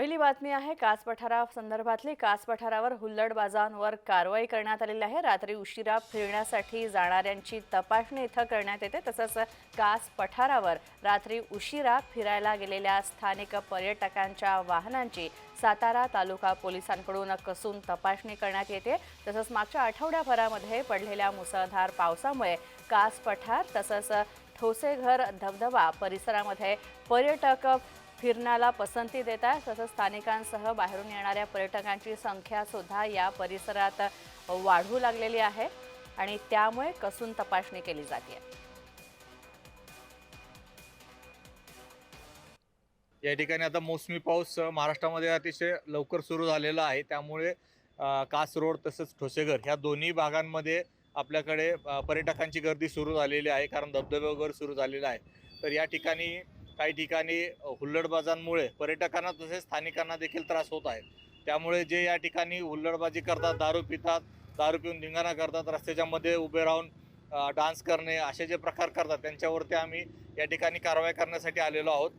पहिली बातमी आहे कास पठारा संदर्भातली. कास पठारावर हुल्लडबाजांवर कारवाई करण्यात आलेली आहे. रात्री उशिरा फिरण्यासाठी जाणाऱ्यांची तपासणी इथं करण्यात येते. तसंच कास पठारावर रात्री उशिरा फिरायला गेलेल्या स्थानिक पर्यटकांच्या वाहनांची सातारा तालुका पोलिसांकडून कसून तपासणी करण्यात येते. तसंच मागच्या आठवड्याभरामध्ये पडलेल्या मुसळधार पावसामुळे कास पठार तसंच ठोसेघर धबधबा परिसरामध्ये पर्यटक फिरण्याला पसंती देत आहेत. तसंच स्थानिकांसह बाहेरून येणाऱ्या पर्यटकांची संख्या सुद्धा या परिसरात वाढू लागलेली आहे आणि त्यामुळे कसून तपासणी केली जाते. या ठिकाणी आता मोसमी पाऊस महाराष्ट्रामध्ये अतिशय लवकर सुरू झालेला आहे. त्यामुळे कासरोड कास रोड तसंच ठोसेघर ह्या दोन्ही भागांमध्ये आपल्याकडे पर्यटकांची गर्दी सुरू झालेली आहे. कारण धबधबे वगैरे सुरू झालेला आहे तर या ठिकाणी काही ठिकाणी हुल्लडबाजांमुळे पर्यटकांना तसेच स्थानिकांना देखील त्रास होत आहे. त्यामुळे जे या ठिकाणी हुल्लडबाजी करतात दारू पितात दारू पिऊन धिंगाणा करतात रस्त्याच्या मध्ये उभे राहून डान्स करणे असे जे प्रकार करतात त्यांच्यावरती आम्ही या ठिकाणी कारवाई करण्यासाठी आलेलो आहोत.